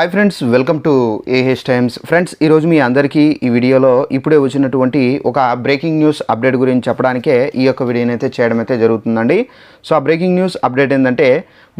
Hi friends welcome to A H Times friends ఈరోజు మీ అందరికీ ఈ వీడియోలో ఇప్పుడే వచ్చినటువంటి ఒక బ్రేకింగ్ న్యూస్ అప్డేట్ గురించి చెప్పడానికే ఈ యొక్క వీడియోని అయితే చేయడం అయితే జరుగుతుందండి. సో ఆ బ్రేకింగ్ న్యూస్ అప్డేట్ ఏంటంటే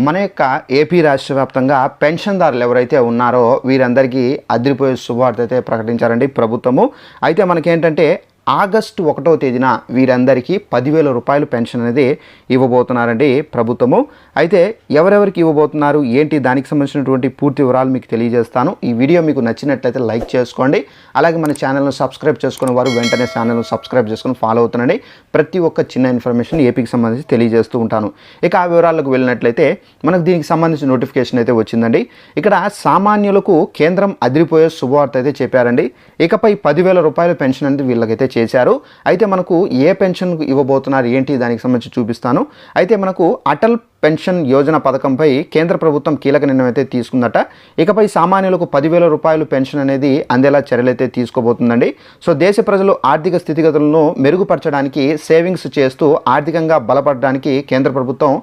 మన యొక్క ఏపీ రాష్ట్ర వ్యాప్తంగా పెన్షన్దారులు ఎవరైతే ఉన్నారో వీరందరికీ అదిరిపోయే శుభవార్త అయితే ప్రకటించారండి ప్రభుత్వము. అయితే మనకేంటంటే ఆగస్టు ఒకటో తేదీన వీరందరికీ పదివేల రూపాయలు పెన్షన్ అనేది ఇవ్వబోతున్నారండి ప్రభుత్వము. అయితే ఎవరెవరికి ఇవ్వబోతున్నారు? ఏంటి? దానికి సంబంధించినటువంటి పూర్తి వివరాలు మీకు తెలియజేస్తాను. ఈ వీడియో మీకు నచ్చినట్లయితే లైక్ చేసుకోండి. అలాగే మన ఛానల్ను సబ్స్క్రైబ్ చేసుకున్న వారు వెంటనే ఛానల్ను సబ్స్క్రైబ్ చేసుకుని ఫాలో అవుతుండండి. ప్రతి ఒక్క చిన్న ఇన్ఫర్మేషన్ ఏపీకి సంబంధించి తెలియజేస్తూ ఉంటాను. ఇక ఆ వివరాలకు వెళ్ళినట్లయితే మనకు దీనికి సంబంధించిన నోటిఫికేషన్ అయితే వచ్చిందండి. ఇక్కడ సామాన్యులకు కేంద్రం అదిరిపోయే శుభవార్త అయితే చెప్పారండి. ఇకపై పదివేల రూపాయల పెన్షన్ అనేది వీళ్ళకైతే చేశారు. అయితే మనకు ఏ పెన్షన్ ఇవ్వబోతున్నారు? ఏంటి? దానికి సంబంధించి చూపిస్తాను. అయితే మనకు అటల్ పెన్షన్ యోజన పథకంపై కేంద్ర ప్రభుత్వం కీలక నిర్ణయం అయితే తీసుకుందట. ఇకపై సామాన్యులకు పదివేల రూపాయలు పెన్షన్ అనేది అందేలా చర్యలైతే తీసుకోబోతుందండి. సో దేశ ప్రజలు ఆర్థిక స్థితిగతులను మెరుగుపరచడానికి సేవింగ్స్ చేస్తూ ఆర్థికంగా బలపడడానికి కేంద్ర ప్రభుత్వం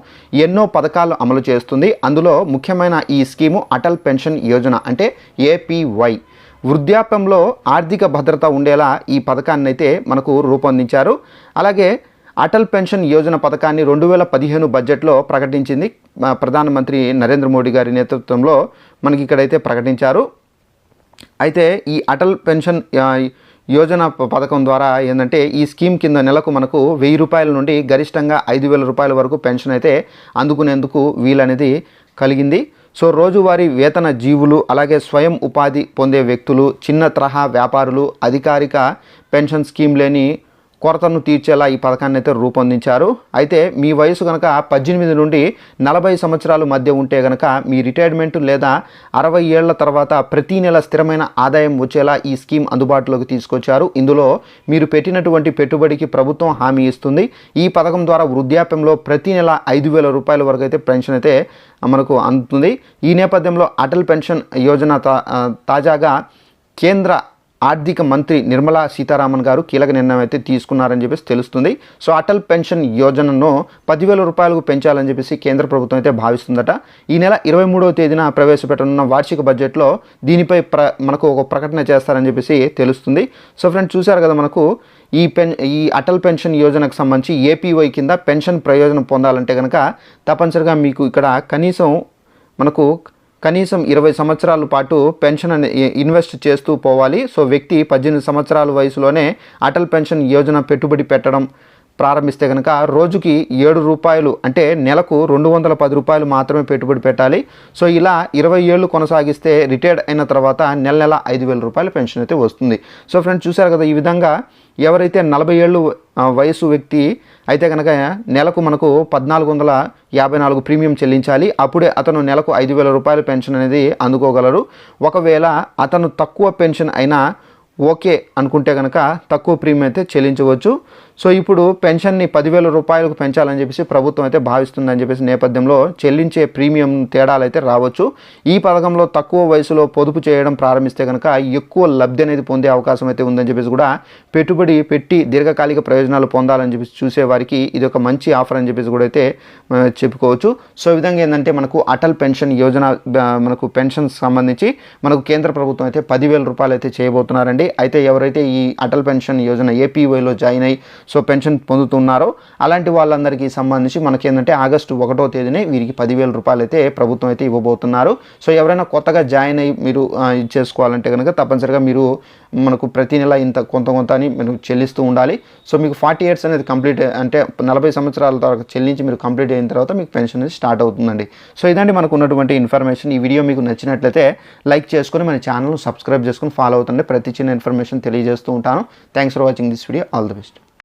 ఎన్నో పథకాలు అమలు చేస్తుంది. అందులో ముఖ్యమైన ఈ స్కీము అటల్ పెన్షన్ యోజన అంటే ఏపీవై. వృద్ధాప్యంలో ఆర్థిక భద్రత ఉండేలా ఈ పథకాన్ని అయితే మనకు రూపొందించారు. అలాగే అటల్ పెన్షన్ యోజన పథకాన్ని రెండు వేల పదిహేను బడ్జెట్లో ప్రకటించింది ప్రధానమంత్రి నరేంద్ర మోడీ గారి నేతృత్వంలో మనకి ఇక్కడైతే ప్రకటించారు. అయితే ఈ అటల్ పెన్షన్ యోజన ప- పథకం ద్వారా ఏంటంటే ఈ స్కీమ్ కింద నెలకు మనకు వెయ్యి రూపాయల నుండి గరిష్టంగా ఐదు వేల రూపాయల వరకు పెన్షన్ అయితే అందుకునేందుకు వీలనేది కలిగింది. సో రోజువారీ వేతన జీవులు అలాగే స్వయం ఉపాధి పొందే వ్యక్తులు చిన్న తరహా వ్యాపారులు అధికారిక పెన్షన్ స్కీమ్ లేని కొరతను తీర్చేలా ఈ పథకాన్ని అయితే రూపొందించారు. అయితే మీ వయసు కనుక పద్దెనిమిది నుండి నలభై సంవత్సరాల మధ్య ఉంటే కనుక మీ రిటైర్మెంట్ లేదా అరవై ఏళ్ళ తర్వాత ప్రతి నెల స్థిరమైన ఆదాయం వచ్చేలా ఈ స్కీమ్ అందుబాటులోకి తీసుకొచ్చారు. ఇందులో మీరు పెట్టినటువంటి పెట్టుబడికి ప్రభుత్వం హామీ ఇస్తుంది. ఈ పథకం ద్వారా వృద్ధాప్యంలో ప్రతి నెల ఐదు వేల రూపాయల వరకు అయితే పెన్షన్ అయితే మనకు అందుతుంది. ఈ నేపథ్యంలో అటల్ పెన్షన్ యోజన తా- తాజాగా కేంద్ర ఆర్థిక మంత్రి నిర్మలా సీతారామన్ గారు కీలక నిర్ణయం అయితే తీసుకున్నారని చెప్పేసి తెలుస్తుంది. సో అటల్ పెన్షన్ యోజనను పదివేల రూపాయలకు పెంచాలని చెప్పేసి కేంద్ర ప్రభుత్వం అయితే భావిస్తుందట. ఈ నెల ఇరవై మూడవ తేదీన ప్రవేశపెట్టనున్న వార్షిక బడ్జెట్లో దీనిపై ప్ర మనకు ఒక ప్రకటన చేస్తారని చెప్పేసి తెలుస్తుంది. సో ఫ్రెండ్స్ చూశారు కదా మనకు? ఈ పెన్ ఈ అటల్ పెన్షన్ యోజనకు సంబంధించి ఏపీవై కింద పెన్షన్ ప్రయోజనం పొందాలంటే కనుక తప్పనిసరిగా మీకు ఇక్కడ కనీసం మనకు కనీసం ఇరవై సంవత్సరాల పాటు పెన్షన్ ఇన్వెస్ట్ చేస్తూ పోవాలి. సో వ్యక్తి పద్దెనిమిది సంవత్సరాల వయసులోనే అటల్ పెన్షన్ యోజన పెట్టుబడి పెట్టడం ప్రారంభిస్తే కనుక రోజుకి ఏడు రూపాయలు అంటే నెలకు రెండు వందల పది రూపాయలు మాత్రమే పెట్టుబడి పెట్టాలి. సో ఇలా ఇరవై ఏళ్ళు కొనసాగిస్తే రిటైర్డ్ అయిన తర్వాత నెల నెల ఐదు వేల రూపాయల పెన్షన్ అయితే వస్తుంది. సో ఫ్రెండ్స్ చూశారు కదా ఈ విధంగా ఎవరైతే నలభై ఏళ్ళు వయసు వ్యక్తి అయితే కనుక నెలకు మనకు పద్నాలుగు వందల యాభై నాలుగు ప్రీమియం చెల్లించాలి. అప్పుడే అతను నెలకు ఐదు వేల రూపాయల పెన్షన్ అనేది అందుకోగలరు ఒకవేళ అతను తక్కువ పెన్షన్ అయినా ఓకే అనుకుంటే కనుక తక్కువ ప్రీమియం అయితే చెల్లించవచ్చు. సో ఇప్పుడు పెన్షన్ని పదివేల రూపాయలకు పెంచాలని చెప్పేసి ప్రభుత్వం అయితే భావిస్తుందని చెప్పేసి నేపథ్యంలో చెల్లించే ప్రీమియం తేడాలు అయితే రావచ్చు. ఈ పథకంలో తక్కువ వయసులో పొదుపు చేయడం ప్రారంభిస్తే కనుక ఎక్కువ లబ్ధి అనేది పొందే అవకాశం అయితే ఉందని చెప్పేసి కూడా పెట్టుబడి పెట్టి దీర్ఘకాలిక ప్రయోజనాలు పొందాలని చెప్పేసి చూసే వారికి ఇది ఒక మంచి ఆఫర్ అని చెప్పేసి కూడా అయితే చెప్పుకోవచ్చు. సో విధంగా ఏంటంటే మనకు అటల్ పెన్షన్ యోజన మనకు పెన్షన్ సంబంధించి మనకు కేంద్ర ప్రభుత్వం అయితే పదివేల రూపాయలు అయితే చేయబోతున్నారండి. అయితే ఎవరైతే ఈ అటల్ పెన్షన్ యోజన ఏపీవైలో జాయిన్ అయ్యి సో పెన్షన్ పొందుతున్నారో. అలాంటి వాళ్ళందరికీ సంబంధించి మనకి ఏంటంటే ఆగస్టు ఒకటో తేదీనే వీరికి పదివేల రూపాయలు అయితే ప్రభుత్వం అయితే ఇవ్వబోతున్నారు. సో ఎవరైనా కొత్తగా జాయిన్ అయ్యి మీరు ఇది చేసుకోవాలంటే కనుక తప్పనిసరిగా మీరు మనకు ప్రతి నెల ఇంత కొంత కొంత అని మీరు చెల్లిస్తూ ఉండాలి. సో మీకు ఫార్టీ ఇయర్స్ అనేది కంప్లీట్ అంటే నలభై సంవత్సరాల తర్వాత చెల్లించి మీరు కంప్లీట్ అయిన తర్వాత మీకు పెన్షన్ అనేది స్టార్ట్ అవుతుందండి. సో ఇదండి మనకు ఉన్నటువంటి ఇన్ఫర్మేషన్. ఈ వీడియో మీకు నచ్చినట్లయితే లైక్ చేసుకొని మన ఛానల్ సబ్స్క్రైబ్ చేసుకొని ఫాలో అవుతుండే ప్రతి చిన్న ఇన్ఫర్మేషన్ తెలియజేస్తూ ఉంటాను. Thanks for watching this video. All the best.